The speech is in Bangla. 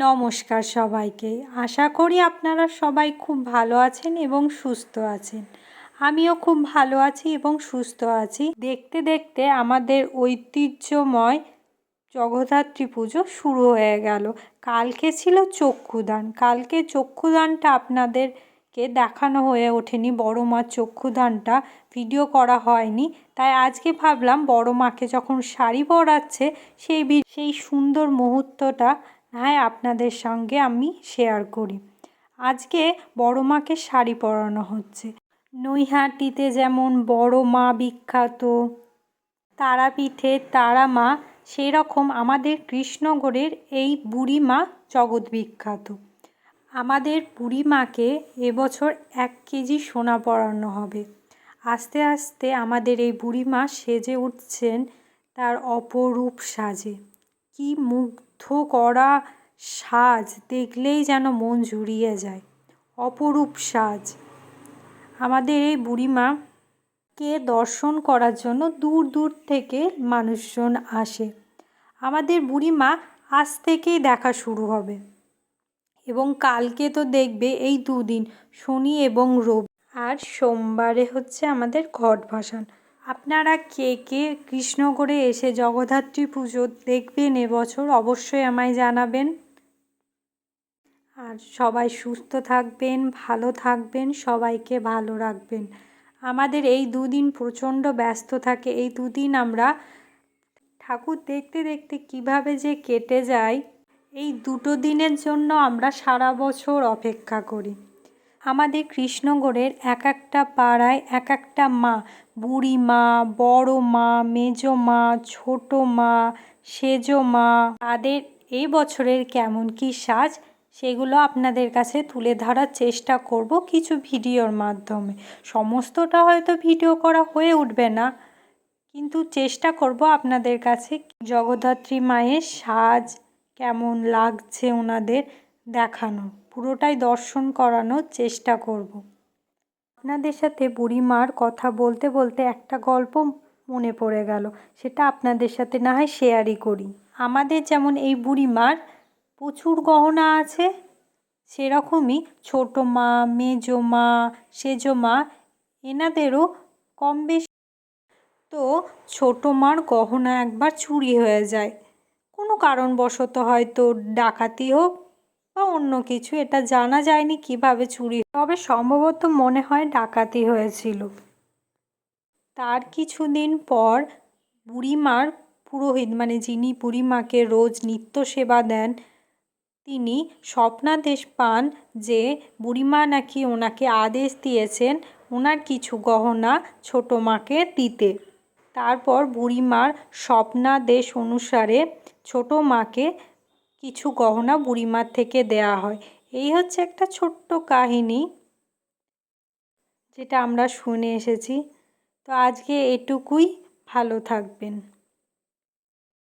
নমস্কার সবাইকে। আশা করি আপনারা সবাই খুব ভালো আছেন এবং সুস্থ আছেন। আমিও খুব ভালো আছি এবং সুস্থ আছি। দেখতে দেখতে আমাদের ঐতিহ্যময় জগদ্ধাত্রী পুজো শুরু হয়ে গেল। কালকে ছিল চক্ষুদান। কালকে চক্ষুদানটা আপনাদেরকে দেখানো হয়ে ওঠেনি। বড় মার চক্ষুদানটা ভিডিও করা হয়নি। তাই আজকে ভাবলাম বড় মাকে যখন শাড়ি পরাচ্ছে সেই সেই সুন্দর মুহূর্তটা হ্যাঁ আপনাদের সঙ্গে আমি শেয়ার করি। আজকে বড় মাকে শাড়ি পরানো হচ্ছে। নৈহাটিতে যেমন বড় মা বিখ্যাত তারাপীঠের তারা মা সেই রকম আমাদের কৃষ্ণগড়ের এই বুড়ি মা জগৎ বিখ্যাত। আমাদের বুড়ি মাকে এবছর এক কেজি সোনা পরানো হবে। আস্তে আস্তে আমাদের এই বুড়ি মা সেজে উঠছেন তার অপরূপ সাজে। কি মুগ্ধ করা সাজ দেখলেই যেন মন জুড়িয়ে যায়। অপরূপ সাজ। আমাদের এই বুড়িমাকে দর্শন করার জন্য দূর দূর থেকে মানুষজন আসে। আমাদের বুড়িমা আজ থেকেই দেখা শুরু হবে। এবং কালকে তো দেখবে এই দুদিন, শনি এবং রবি। আর সোমবারে হচ্ছে আমাদের ঘট ভাসান। আপনারা কে কে কৃষ্ণগড়ে এসে জগদ্ধাত্রী পুজো দেখবেন এবছর অবশ্যই আমায় জানাবেন। আর সবাই সুস্থ থাকবেন, ভালো থাকবেন, সবাইকে ভালো রাখবেন। আমাদের এই দুদিন প্রচণ্ড ব্যস্ত থাকে, এই দুদিন আমরা ঠাকুর দেখতে দেখতে কীভাবে যে কেটে যায়, এই দুটো দিনের জন্য আমরা সারা বছর অপেক্ষা করি। আমাদের কৃষ্ণগড়ের এক একটা পাড়ায় এক একটা মা, বুড়ি মা, বড় মা, মেজো মা, ছোটো মা, সেজো মা। তাদের এই বছরের কেমন কী সাজ, সেগুলো আপনাদের কাছে তুলে ধরার চেষ্টা করব কিছু ভিডিওর মাধ্যমে। সমস্তটা হয়তো ভিডিও করা হয়ে উঠবে না, কিন্তু চেষ্টা করব আপনাদের কাছে জগদ্ধাত্রী মায়ের সাজ কেমন লাগছে ওনাদের দেখানো, পুরোটাই দর্শন করানোর চেষ্টা করব। আপনাদের সাথে বুড়িমার কথা বলতে বলতে একটা গল্প মনে পড়ে গেল। সেটা আপনাদের সাথে না হয় শেয়ারই করি। আমাদের যেমন এই বুড়িমার প্রচুর গহনা আছে, সেরকমই ছোটো মা, মেজো মা, সেজো মা, এনাদেরও কম বেশি তো ছোটো মার গহনা একবার চুরি হয়ে যায়। কোনো কারণবশত হয়তো ডাকাতি হোক বা অন্য কিছু, এটা জানা যায়নি কীভাবে চুরি তবে সম্ভবত মনে হয় ডাকাতি হয়েছিল। তার কিছুদিন পর বুড়িমার পুরোহিত মানে যিনি বুড়িমাকে রোজ নিত্য সেবা দেন, তিনি স্বপ্নাদেশ পান যে বুড়িমা নাকি ওনাকে আদেশ দিয়েছেন ওনার কিছু গহনা ছোটো মাকে দিতে। তারপর বুড়িমার স্বপ্নাদেশ অনুসারে ছোটো মাকে কিছু গহনা বুড়িমার থেকে দেয়া হয়। এই হচ্ছে একটা ছোট্ট কাহিনী, যেটা আমরা শুনে এসেছি। তো আজকে এটুকুই, ভালো থাকবেন।